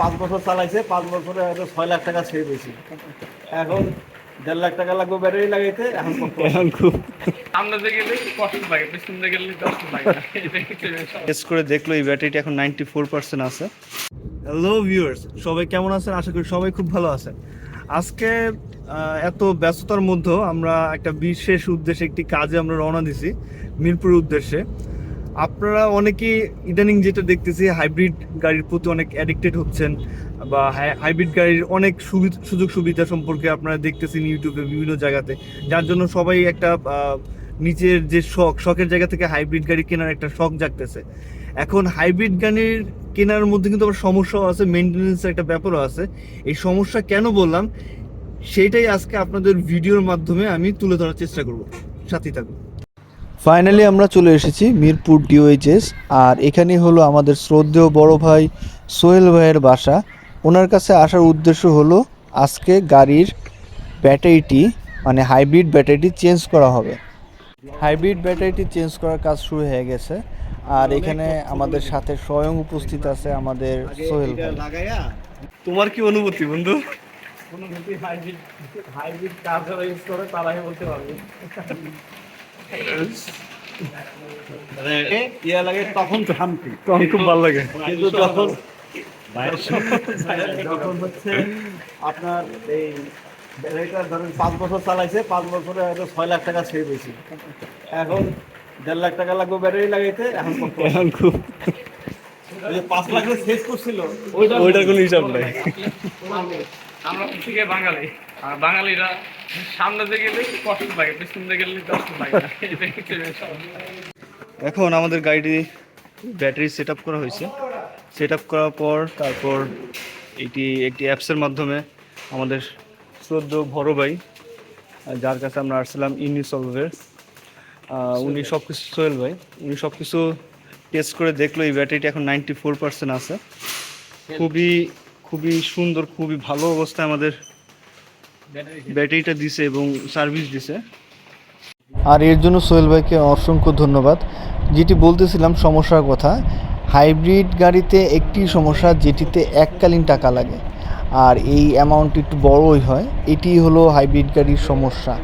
পাঁচ বছর চালাইছে পাঁচ বছরে হয়তো ছয় লাখ টাকা সেভ হয়েছে। এখন দেড় লাখ টাকা লাগবে ব্যাটারি লাগাইতে এখন এখন খুব সামনে গেলে কষ্ট লাগে পিছন গেলে কষ্ট লাগে। টেস্ট করে দেখল এই ব্যাটারিটা এখন নাইনটি ফোর পার্সেন্ট আছে। হ্যালো ভিউয়ার্স সবাই কেমন আছেন? আশা করি সবাই খুব ভালো আছেন। আজকে এত ব্যস্ততার মধ্যেও আমরা একটা বিশেষ উদ্দেশ্যে একটি কাজে আমরা রওনা দিছি মিরপুরের উদ্দেশ্যে। আপনারা অনেকে ইদানিং যেটা দেখতেছি, হাইব্রিড গাড়ির প্রতি অনেক অ্যাডিক্টেড হচ্ছেন বা হাইব্রিড গাড়ির অনেক সুযোগ সুবিধা সম্পর্কে আপনারা দেখতেছেন ইউটিউবে বিভিন্ন জায়গাতে। যার জন্য সবাই একটা নিজের যে শখ, শখের জায়গা থেকে হাইব্রিড গাড়ি কেনার একটা শখ জাগতেছে। এখন হাইব্রিড গাড়ির কেনার মধ্যে কিন্তু আবার সমস্যাও আছে মেনটেন্যান্সের একটা ব্যাপারও আছে। এই সমস্যা কেন বললাম সেইটাই আজকে আপনাদের ভিডিওর মাধ্যমে আমি তুলে ধরার চেষ্টা করব। সাথেই থাকুন। ফাইনালি আমরা চলে এসেছি মিরপুর ডিওএইচএস আর এখানে হলো আমাদের শ্রদ্ধেয় বড় ভাই সোহেল ভাইয়ের বাসা। ওনার কাছে আসার উদ্দেশ্য হলো আজকে গাড়ির ব্যাটারিটি মানে হাইব্রিড ব্যাটারিটি চেঞ্জ করা হবে। হাইব্রিড ব্যাটারিটি চেঞ্জ করার কাজ শুরু হয়ে গেছে আর এখানে আমাদের সাথে স্বয়ং উপস্থিত আছে আমাদের সোহেল ভাই। তোমার কি অনুভূতি বন্ধু? কোনো হাইব্রিড হাইব্রিড কার যারা ইউজ করে তারাই বলতে পারবে। ইয়া লাগে তখন তখন খুব ভালো লাগে। কিন্তু যখন যখন হচ্ছে আপনার এই ব্যাটারিটা ধরেন পাঁচ বছর চালাইছে পাঁচ বছরে হয়তো ছয় লাখ টাকা সেভ হয়েছে। এখন দেড় লাখ টাকা লাগবে ব্যাটারি লাগাইতে এখন এখন খুব পাঁচ লাখ সেভ করছিল ওইটার কোনো হিসাব নাই। আমরা থেকে বাঙালি। আর বাঙালিরা সামনে গেলে কষ্ট লাগে? পিছন গেলে কষ্ট লাগে। এখন আমাদের গাড়িটি ব্যাটারি সেট করা হয়েছে। সেট করার পর তারপর এটি একটি অ্যাপসের মাধ্যমে আমাদের শ্রদ্ধ বড় ভাই যার কাছে আমরা আসছিলাম ইউনিসলভের উনি সব কিছু সোহেল ভাই, উনি সব কিছু টেস্ট করে দেখল, এই ব্যাটারিটি এখন নাইনটি ফোর পার্সেন্ট আছে। খুবই খুবই সুন্দর, খুবই ভালো অবস্থায় আমাদের ব্যাটারিটা দিছে এবং সার্ভিস দিছে। আর এর জন্য সোহেল ভাইকে অসংখ্য ধন্যবাদ। যেটি বলতেছিলাম সমস্যার কথা, হাইব্রিড গাড়িতে একটি সমস্যা যেটিতে এককালীন টাকা লাগে। আর এই অ্যামাউন্ট একটু বড়ই হয়, এটি হলো হাইব্রিড গাড়ির সমস্যা।